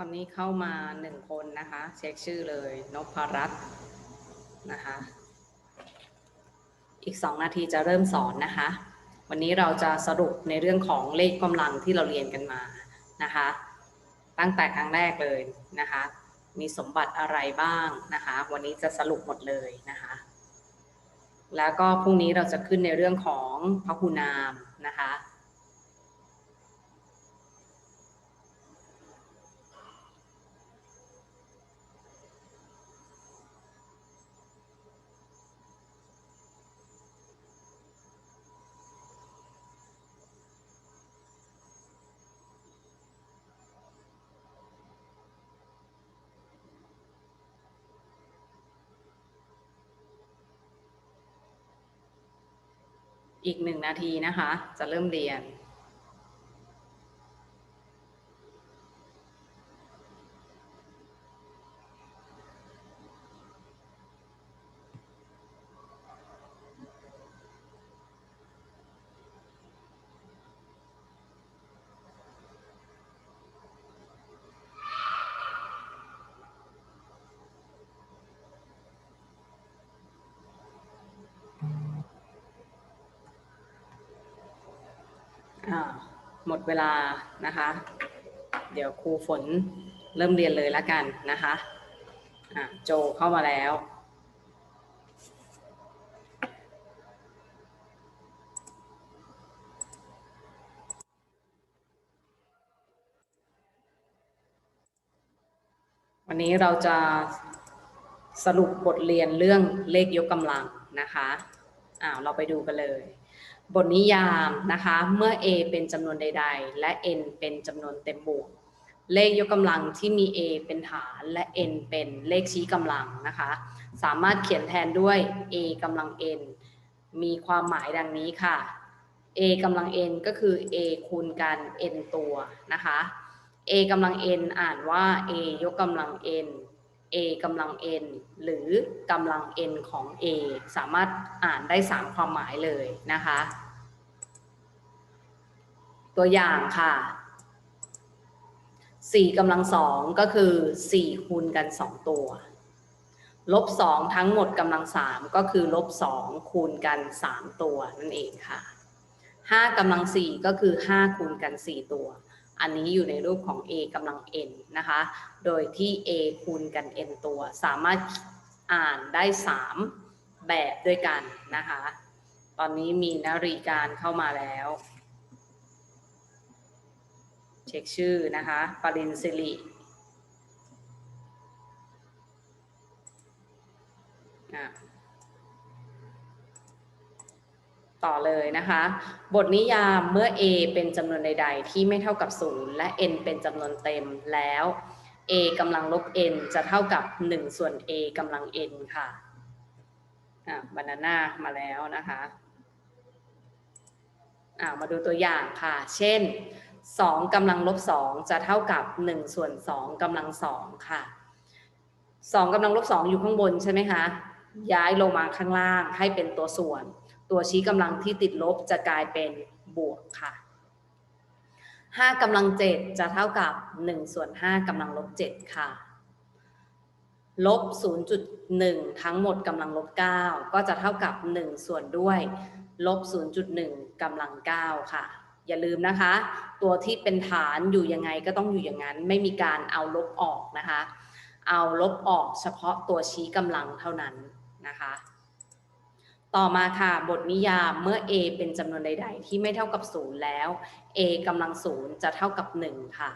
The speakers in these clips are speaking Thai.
ตอนนี้เข้ามาหนึ่งคนนะคะ เช็คชื่อเลยนพรัตน์นะคะ อีกสองนาทีจะเริ่มสอนนะคะ วันนี้เราจะสรุปในเรื่องของเลขกำลังที่เราเรียนกันมานะคะ ตั้งแต่ครั้งแรกเลยนะคะ มีสมบัติอะไรบ้างนะคะ วันนี้จะสรุปหมดเลยนะคะ แล้วก็พรุ่งนี้เราจะขึ้นในเรื่องของพหูนามนะคะ อีกหนึ่งนาทีนะคะ จะเริ่มเรียน หมดเวลานะคะ เดี๋ยวครูฝนเริ่มเรียนเลยละกันนะคะะโจเข้ามาแล้ว วันนี้เราจะสรุปบทเรียนเรื่องเลขยกกำลังนะคะอ้าวเราไปดูกันเลย บทนิยามนะคะ เมื่อ a เป็นจำนวนใด ๆ และ n เป็นจำนวนเต็มบวก เลขยกกำลังที่มี a เป็นฐานและ n เป็นเลขชี้กำลังนะคะ สามารถเขียนแทนด้วย a กำลัง n มีความหมายดังนี้ค่ะ a กำลัง n ก็คือ a คูณกัน n ตัวนะคะ a กำลัง n อ่านว่า a ยกกำลัง n a กำลัง n หรือกำลัง n ของ a สามารถอ่านได้ 3 ความหมายเลยนะคะ ตัวอย่างค่ะ 4กำลังสองก็คือ 4 คูณกัน 2 ตัว ลบ 2 ทั้งหมดกำลัง 3 ก็คือลบ 2 คูณกัน 3 ตัวนั่นเองค่ะ5กำลัง 4 ก็คือ 5 คูณกัน 4 ตัว อันนี้อยู่ในรูปของ a กำลัง n นะคะ โดยที่ a คูณกัน n ตัว สามารถอ่านได้ 3 แบบด้วยกันนะคะ ตอนนี้มีนารีการเข้ามาแล้ว เช็คชื่อนะคะปรินสิริอะ ต่อเลยนะคะ บทนิยามเมื่อ a เป็นจำนวนใด ๆ ที่ไม่เท่ากับ 0 และ n เป็นจำนวนเต็มแล้ว a กำลังลบ n จะเท่ากับ 1 ส่วน a กำลัง n ค่ะอะบานาน่ามาแล้วนะคะอ่ามาดูตัวอย่างค่ะ เช่น 2กำลังลบ 2 จะเท่ากับ 1 ส่วน 2กำลัง 2 ค่ะ 2กำลังลบ 2 อยู่ข้างบนใช่ไหมคะ ย้ายลงมาข้างล่างให้เป็นตัวส่วน ตัวชี้กำลังที่ติดลบจะกลายเป็นบวกค่ะ5กำลัง 7 จะเท่ากับ 1 ส่วน 5กำลังลบ 7 ค่ะ ลบ 0.1 ทั้งหมดกำลังลบ 9 ก็จะเท่ากับ 1 ส่วนด้วย ลบ 0.1กำลัง 9 ค่ะ อย่าลืมนะคะ ตัวที่เป็นฐานอยู่ยังไงก็ต้องอยู่อย่างนั้น ไม่มีการเอาลบออกนะคะ เอาลบออกเฉพาะตัวชี้กำลังเท่านั้นนะคะ ต่อมาค่ะ บทนิยามเมื่อ a เป็นจำนวนใด ๆ ที่ไม่เท่ากับ 0 แล้ว a กำลัง 0 จะเท่ากับ 1 ค่ะ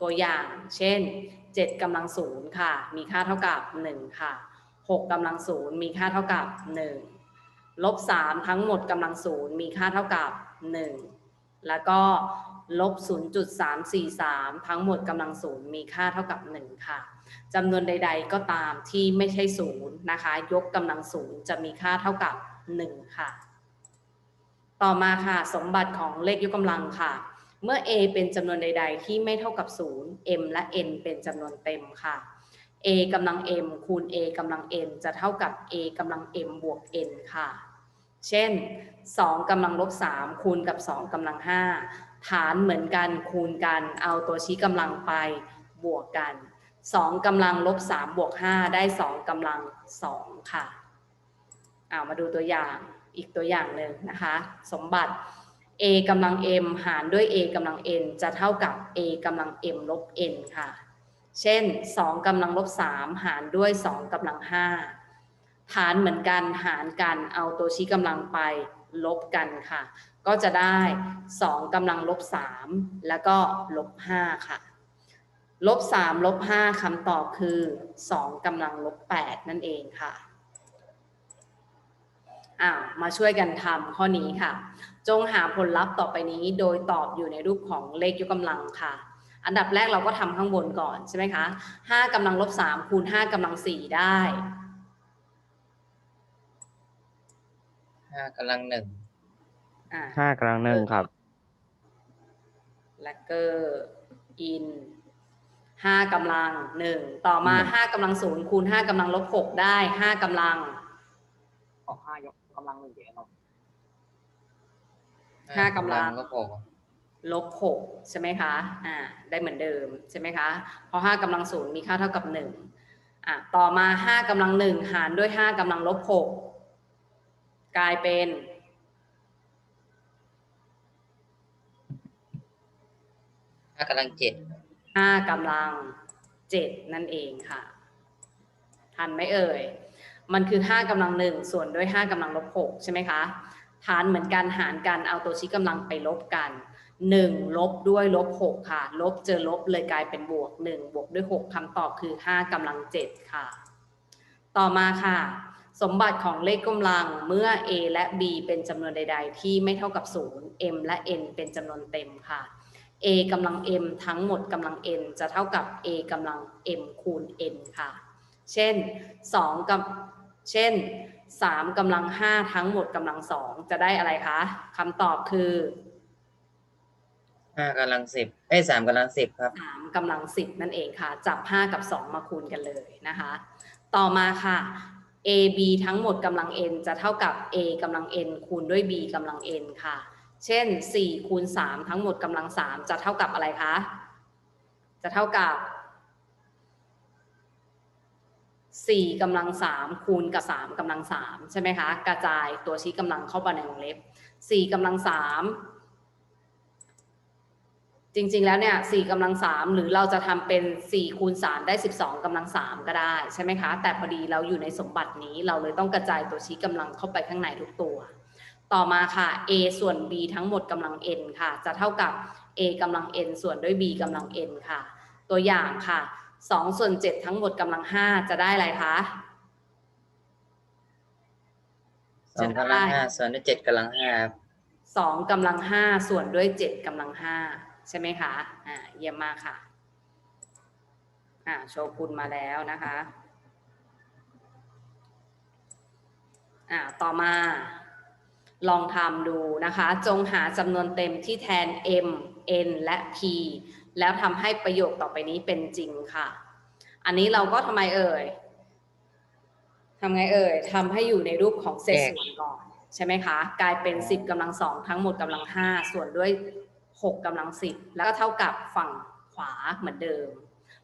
ตัวอย่างเช่น 7กำลัง 0 ค่ะ มีค่าเท่ากับ 1 ค่ะ 6กำลัง 0 มีค่าเท่ากับ 1 ลบ 3 ทั้งหมดกำลัง 0 มีค่าเท่ากับ 1 แล้วก็ ลบ 0.343 ทั้งหมดกำลัง0มีค่าเท่ากับ 1 ค่ะจำนวนใด ๆ ก็ตามที่ไม่ใช่ศูนย์นะคะ ยกกำลังศูนย์จะมีค่าเท่ากับ 1 ค่ะ ต่อมาค่ะ สมบัติของเลขยกกำลังค่ะ เมื่อ a เป็นจำนวนใด ๆ ที่ไม่เท่ากับ 0 m และ n เป็นจำนวนเต็มค่ะ a กำลัง m คูณ a กำลัง n จะเท่ากับ a กำลัง m บวก n ค่ะ เช่น 2กำลังลบ 3 คูณกับ 2กำลัง 5 ฐานเหมือนกันคูณกัน เอาตัวชี้กำลังไปบวกกันสองกำลังลบสามบวกห้าได้สองกำลังสองค่ะเอามาดูตัวอย่างอีกตัวอย่างหนึ่งนะคะ สมบัติ a กำลัง m หารด้วย a กำลัง n จะเท่ากับ a กำลัง m ลบ n ค่ะ เช่น 2กำลังลบ 3 หารด้วย 2กำลัง5ฐานเหมือนกันหารกันเอาตัวชี้กำลังไปลบกันค่ะ ก็จะได้ 2กำลังลบ 3 แล้วก็ลบ 5 ค่ะลบ 3 ลบ 5คำตอบคือ 2กำลังลบ 8 นั่นเองค่ะอ้าวมาช่วยกันทำข้อนี้ค่ะ จงหาผลลัพธ์ต่อไปนี้โดยตอบอยู่ในรูปของเลขยกกำลังค่ะ อันดับแรกเราก็ทำข้างบนก่อนใช่ไหมคะห้ากำลังลบสามคูณห้ากำลังสี่ได้ห้ากำลังหนึ่ง อ่าห้ากำลังหนึ่งครับ แล้วก็อินห้ากำลังหนึ่งต่อมาอืมห้ากำลังศูนย์คูณห้ากำลังลบหกได้ห้ากำลังออกห้ายกกำลังหนึ่งเดียวครับห้ากำลังก็หกลบหกใช่ไหมคะ อ่า ได้เหมือนเดิมใช่ไหมคะ เพราะห้ากำลังศูนย์มีค่าเท่ากับหนึ่งอะต่อมาห้ากำลังหนึ่งหารด้วยห้ากำลังลบหกกลายเป็น ห้ากำลังเจ็ดห้ากำลังเจ็ดนั่นเองค่ะ ทันไหมเอ่ย มันคือห้ากำลังหนึ่งส่วนด้วยห้ากำลังลบหกใช่ไหมคะฐานเหมือนกันหารกันเอาตัวชี้กำลังไปลบกันหนึ่งลบด้วยลบหกค่ะ ลบเจอลบเลยกลายเป็นบวกหนึ่งบวกด้วยหกคำตอบคือห้ากำลังเจ็ดค่ะ ต่อมาค่ะ สมบัติของเลขกำลังเมื่อ a และ b เป็นจำนวนใด ๆ ที่ไม่เท่ากับ 0 m และ n เป็นจำนวนเต็มค่ะ a กำลัง m ทั้งหมดกำลัง n จะเท่ากับ a กำลัง m คูณ n ค่ะ เช่น2กับเช่น3กำลัง 5 ทั้งหมดกำลัง 2 จะได้อะไรคะคำตอบคือห้ากำลังสิบเอ้ยสามกำลังสิบครับ3กำลัง 10 นั่นเองค่ะ จับ 5 กับ 2 มาคูณกันเลยนะคะ ต่อมาค่ะ a b ทั้งหมดกำลัง n จะเท่ากับ a กำลัง n คูณด้วย b กำลัง n ค่ะ เช่น4คูณ3ทั้งหมดกำลัง 3 จะเท่ากับอะไรคะ จะเท่ากับ4กำลัง3คูณกับ3กำลัง3ใช่ไหมคะ กระจายตัวชี้กำลังเข้าไปในวงเล็บ4กำลัง3จริงๆแล้วเนี่ย4กำลัง3หรือเราจะทำเป็น4คูณ3ได้ 12กำลัง3ก็ได้ใช่ไหมคะ แต่พอดีเราอยู่ในสมบัตินี้เราเลยต้องกระจายตัวชี้กำลังเข้าไปข้างในทุกตัว ต่อมาค่ะ a ส่วน b ทั้งหมดกำลัง n ค่ะ จะเท่ากับ a กำลัง n ส่วนด้วย b กำลัง n ค่ะ ตัวอย่างค่ะ2ส่วน7ทั้งหมดกำลัง 5 จะได้อะไรคะสองกำลังห้าส่วนด้วยเจ็ดกำลังห้าครับ2กำลัง5ส่วนด้วย7กำลัง5ใช่ไหมคะอ่าเยี่ยมมากค่ะอ่าโชกุนมาแล้วนะคะอ่าต่อมา ลองทำดูนะคะ จงหาจำนวนเต็มที่แทน m n และ p แล้วทำให้ประโยคต่อไปนี้เป็นจริงค่ะ อันนี้เราก็ทำไมเอ่ยทำไงเอ่ยทำให้อยู่ในรูปของเศษส่วนก่อน ใช่ไหมคะ กลายเป็น 10กำลังสองทั้งหมดกำลัง5ส่วนด้วย 6กำลัง10แล้วก็เท่ากับฝั่งขวาเหมือนเดิม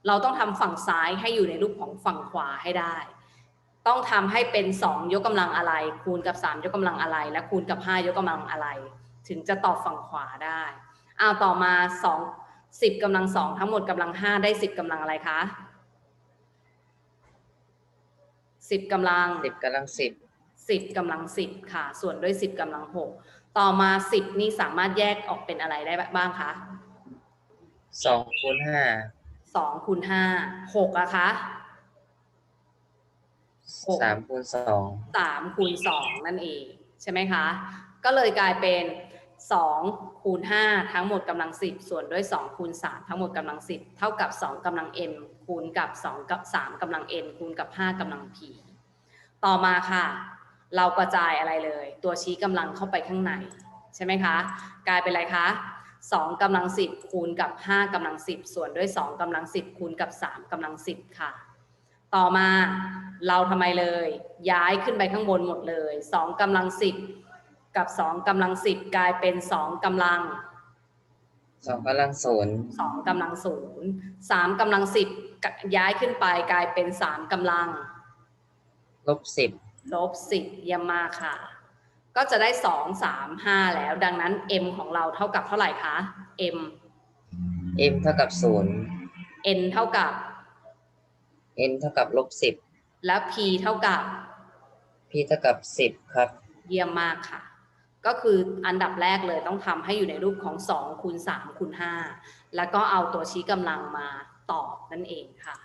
เราต้องทำฝั่งซ้ายให้อยู่ในรูปของฝั่งขวาให้ได้ ต้องทำให้เป็น 2 ยกกำลังอะไร คูณกับ 3 ยกกำลังอะไร และคูณกับ 5 ยกกำลังอะไร ถึงจะตอบฝั่งขวาได้อ้าวต่อมา 2 10กำลัง 2 ทั้งหมดกำลัง 5 ได้ 10กำลังอะไรคะ 10กำลังสิบกำลังสิบสิบกำลังสิบค่ะ ส่วนด้วยสิบกำลังหกต่อมาสิบนี่สามารถแยกออกเป็นอะไรได้บ้างคะสองคูณห้าสองคูณห้าหกอะคะ หกสามคูณสองสามคูณสองนั่นเอง ใช่ไหมคะ ก็เลยกลายเป็นสองคูณห้าทั้งหมดกำลังสิบส่วนด้วยสองคูณสามทั้งหมดกำลังสิบเท่ากับสองกำลัง m คูณกับสองกับสามกำลัง n คูณกับห้ากำลัง p ต่อมาค่ะ เรากระจายอะไรเลย ตัวชี้กำลังเข้าไปข้างใน ใช่ไหมคะ กลายเป็นอะไรคะ2กำลัง10คูณกับ5กำลัง10ส่วนด้วย2กำลัง10คูณกับ3กำลัง10ค่ะ ต่อมาเราทำไมเลย ย้ายขึ้นไปข้างบนหมดเลย2กำลัง10กับ2กำลัง10กลายเป็น2กำลังสองกำลังศูนย์สองกำลังศูนย์สามกำลังสิบย้ายขึ้นไปกลายเป็นสามกำลัง ลบสิบลบสิบเยี่ยมมากค่ะ ก็จะได้สองสามห้าแล้ว ดังนั้น m ของเราเท่ากับเท่าไหร่คะ m m เท่ากับศูนย์ n เท่ากับ n เท่ากับลบสิบแล้ว p เท่ากับ p เท่ากับสิบครับ เยี่ยมมากค่ะ ก็คืออันดับแรกเลยต้องทำให้อยู่ในรูปของ2คูณ3คูณ5แล้วก็เอาตัวชี้กำลังมาตอบนั่นเองค่ะ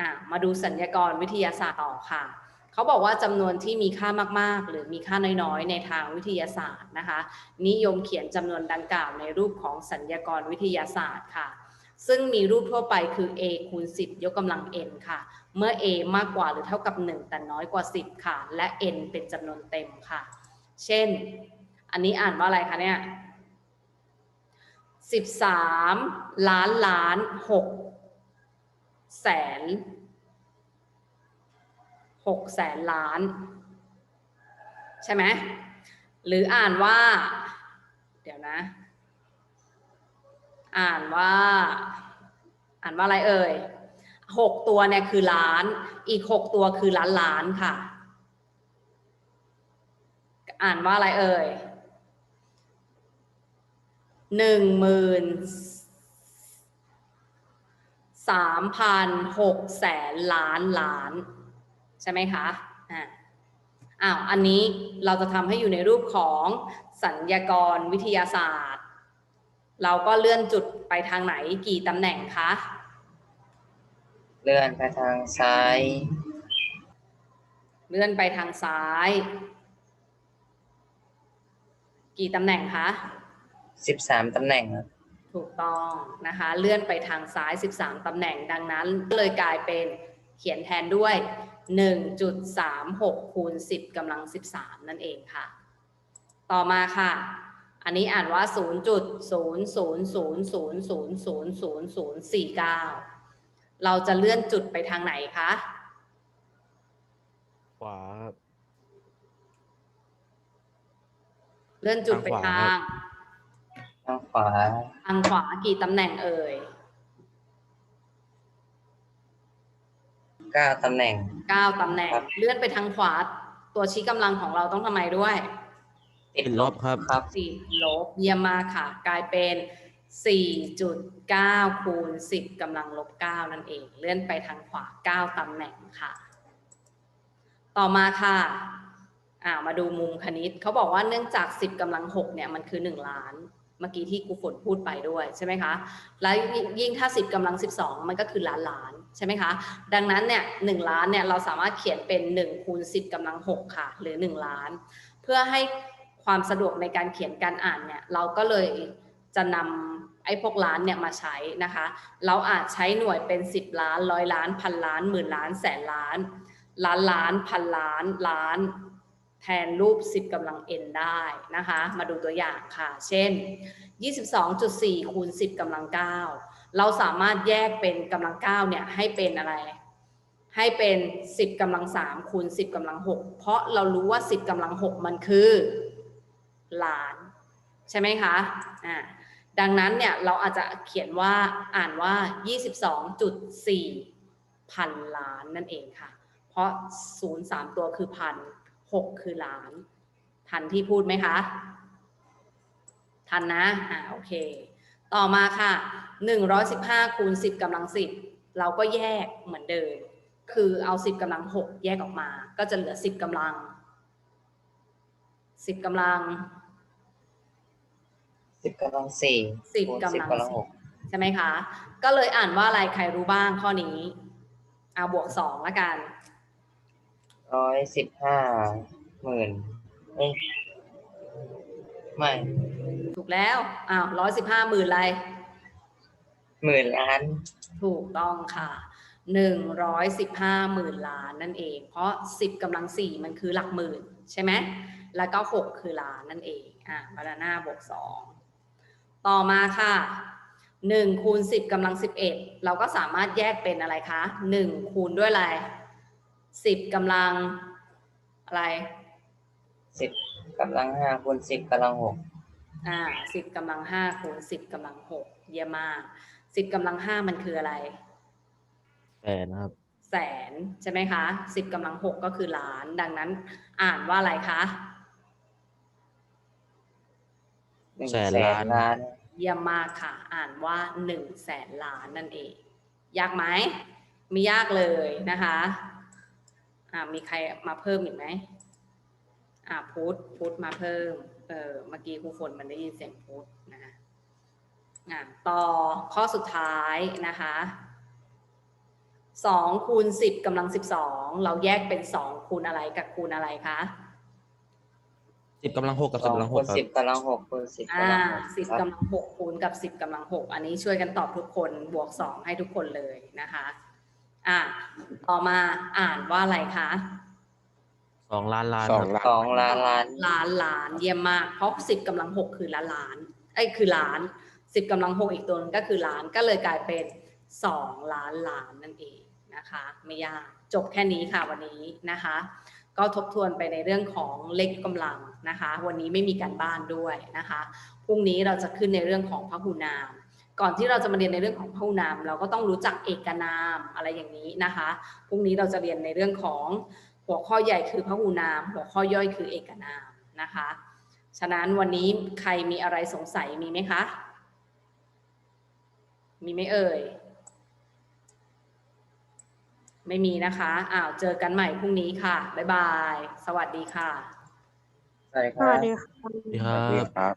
อะ มาดูสัญญากรวิทยาศาสตร์ต่อค่ะ เขาบอกว่าจำนวนที่มีค่ามากๆ หรือมีค่าน้อยๆ ในทางวิทยาศาสตร์นะคะ นิยมเขียนจำนวนดังกล่าวในรูปของสัญญากรวิทยาศาสตร์ค่ะ ซึ่งมีรูปทั่วไปคือ a คูณ 10 ยกกำลัง n ค่ะ เมื่อ a มากกว่าหรือเท่ากับ 1 แต่น้อยกว่า 10 ค่ะ และ n เป็นจำนวนเต็มค่ะ เช่น อันนี้อ่านว่าอะไรคะเนี่ย 13 ล้านล้าน 6 แสน 6 แสนล้าน ใช่ไหม หรืออ่านว่า เดี๋ยวนะ อ่านว่า อ่านว่าอะไรเอ่ยหกตัวเนี่ยคือล้าน อีกหกตัวคือล้านล้านค่ะ อ่านว่าอะไรเอ่ยหนึ่งหมื่นสามพันหกแสนล้านล้าน ใช่ไหมคะอ่าอ้าว อันนี้เราจะทำให้อยู่ในรูปของสัญญากรวิทยาศาสตร์ เราก็เลื่อนจุดไปทางไหนกี่ตำแหน่งคะ เลื่อนไปทางซ้าย เลื่อนไปทางซ้าย กี่ตำแหน่งคะสิบสามตำแหน่งครับถูกต้องนะคะ เลื่อนไปทางซ้าย 13ตำแหน่งดังนั้นเลยกลายเป็นเขียนแทนด้วย 1.36คูณ10กำลัง 13 นั่นเองค่ะ ต่อมาค่ะ อันนี้อ่านว่า0.00000000049 เราจะเลื่อนจุดไปทางไหนคะ ขวาครับเลื่อนจุดไปทาง ทางขวาทางขวากี่ตำแหน่งเอ่ย เก้าตำแหน่ง 9ตำแหน่ง ครับ เลื่อนไปทางขวา ตัวชี้กำลังของเราต้องทำไมด้วย ติดติดลบครับ ครับติดลบเยี่ยมมากค่ะ กลายเป็น 4.9 คูณ 10กำลังลบ 9 นั่นเอง เลื่อนไปทางขวา 9ตำแหน่งค่ะ ต่อมาค่ะอ่ามาดูมุมคณิตเขาบอกว่าเนื่องจาก 10กำลัง6เนี่ยมันคือ 1 ล้าน เมื่อกี้ที่ครูฝนพูดไปด้วยใช่ไหมคะแล้วยิ่งถ้า 10กำลัง 12 มันก็คือล้านล้านใช่ไหมคะ ดังนั้นเนี่ย1ล้านเนี่ยเราสามารถเขียนเป็น1คูณ10กำลัง6ค่ะ หรือ 1 ล้าน เพื่อให้ ความสะดวกในการเขียนการอ่านเนี่ยเราก็เลยจะนำไอ้พวกล้านเนี่ยมาใช้นะคะ เราอาจใช้หน่วยเป็น 10 ล้านร้อยล้านพันล้านหมื่นล้านแสนล้าน ล้านล้านพันล้านล้าน แทนรูป 10กำลัง n ได้นะคะ มาดูตัวอย่างค่ะ เช่น 22.4คูณ10กำลัง 9 เราสามารถแยกเป็นกำลัง 9 เนี่ยให้เป็นอะไรให้เป็น 10กำลัง3คูณ10กำลัง6เพราะเรารู้ว่า 10กำลัง6มันคือ ล้าน ใช่ไหมคะอ่าดังนั้นเนี่ยเราอาจจะเขียนว่าอ่านว่า 22.4 พันล้านนั่นเองค่ะ เพราะ 0 3 ตัวคือพัน6คือล้าน ทันที่พูดไหมคะ ทันนะอ่าโอเค ต่อมาค่ะ 115คูณ10กำลัง 10 เราก็แยกเหมือนเดิม คือเอา 10กำลัง 6 แยกออกมา ก็จะเหลือ 10กำลัง10กำลัง สิบกำลังสี่สิบคูณกำลังสิบกำลัง หกใช่ไหมคะ ก็เลยอ่านว่าอะไรใครรู้บ้างข้อนี้เอาบวก2ละกัน ร้อยสิบห้าหมื่นเอ้ยไม่ถูกแล้วอ้าว115หมื่นอะไร หมื่นล้านถูกต้องค่ะหนึ่งร้อยสิบห้าหมื่นล้านนั่นเอง เพราะสิบกำลังสี่มันคือหลักหมื่น ใช่ไหม แล้วก็หกคือล้านนั่นเองอะบานาน่าบวกสองต่อมาค่ะหนึ่งคูณสิบกำลังสิบเอ็ดเราก็สามารถแยกเป็นอะไรคะหนึ่งคูณด้วยอะไรสิบกำลังอะไรสิบกำลังห้าคูณสิบกำลังหกอ่าสิบกำลังห้าคูณสิบกำลังหกเยี่ยมมากสิบกำลังห้ามันคืออะไรแสนครับแสนใช่ไหมคะสิบกำลังหกก็คือล้าน ดังนั้นอ่านว่าอะไรคะ หนึ่งแสนล้านนล้าน เยี่ยมมากค่ะ อ่านว่าหนึ่งแสนล้านนั่นเอง ยากไหมไม่ยากเลยนะคะอ่ามีใครมาเพิ่มอีกไหมอ่าพุทธพุทธมาเพิ่ม เออเมื่อกี้ครูฝนมันได้ยินเสียงพุทธนะคะอ่าต่อข้อสุดท้ายนะคะสองคูณสิบกำลังสิบสองเราแยกเป็นสองคูณอะไรกับคูณอะไรคะ สิบกำลังหกกับสสิบองกำลังหคูกณครัสิบบกำลังหกคูณสิบอ่ากำลังหกสิบครับกำลังหกคูณกับสิบกำลังหกอันนี้ช่วยกันตอบทุกคนบวกสองให้ทุกคนเลยนะคะอ่าต่อมาอ่านว่าอะไรคะ สองล้านล้านสอคงรับล้านสองล้านล้าน ล้านล้านเยี่ยมมาก เพราะสิบกำลังหกคือล้านล้านไอ้ยคือล้านสิบกำลังหกอีกตัวหนึงก็คือล้านก็เลยกลายเป็นสองล้านล้านนั่นเองนะคะ ไม่ยากจบแค่นี้ค่ะวันนี้นะคะ ก็ทบทวนไปในเรื่องของเลขกำลังนะคะ วันนี้ไม่มีการบ้านด้วยนะคะพรุ่งนี้เราจะขึ้นในเรื่องของพหูนาม ก่อนที่เราจะมาเรียนในเรื่องของพหูนาม เราก็ต้องรู้จักเอกนามอะไรอย่างนี้นะคะพรุ่งนี้เราจะเรียนในเรื่องของหัวข้อใหญ่คือพหูนาม หัวข้อย่อยคือเอกนามนะคะ ฉะนั้นวันนี้ใครมีอะไรสงสัยมีไหมคะ มีไหมเอ่ย ไม่มีนะคะ อ้าว เจอกันใหม่พรุ่งนี้ค่ะ บ๊ายบาย สวัสดีค่ะ สวัสดีคสรัวัสบดีค่ะ สวัสดีคสรัวัสดีบ ครับ